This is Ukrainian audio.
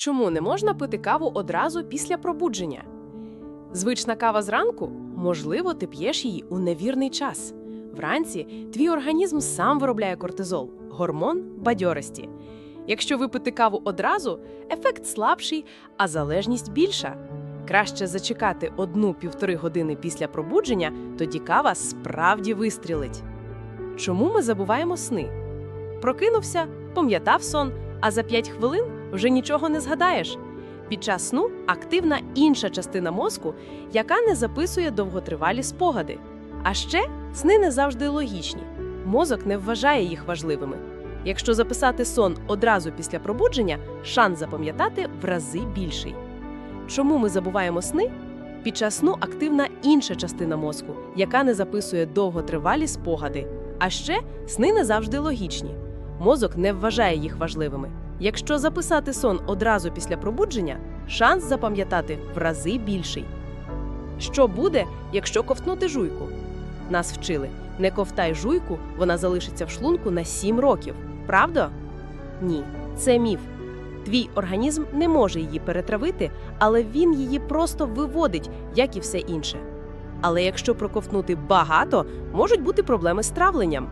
Чому не можна пити каву одразу після пробудження? Звична кава зранку? Можливо, ти п'єш її у невірний час. Вранці твій організм сам виробляє кортизол гормон бадьорості. Якщо випити каву одразу, ефект слабший, а залежність більша. Краще зачекати одну-півтори години після пробудження, тоді кава справді вистрілить. Чому ми забуваємо сни? Прокинувся, пам'ятав сон, а за 5 хвилин вже нічого не згадаєш. Під час сну активна інша частина мозку, яка не записує довготривалі спогади. А ще сни не завжди логічні. Мозок не вважає їх важливими. Якщо записати сон одразу після пробудження, шанс запам'ятати в рази більший. Чому ми забуваємо сни? Під час сну активна інша частина мозку, яка не записує довготривалі спогади. А ще сни не завжди логічні. Мозок не вважає їх важливими. Якщо записати сон одразу після пробудження, шанс запам'ятати в рази більший. Що буде, якщо ковтнути жуйку? Нас вчили: не ковтай жуйку, вона залишиться в шлунку на 7 років. Правда? Ні, це міф. Твій організм не може її перетравити, але він її просто виводить, як і все інше. Але якщо проковтнути багато, можуть бути проблеми з травленням.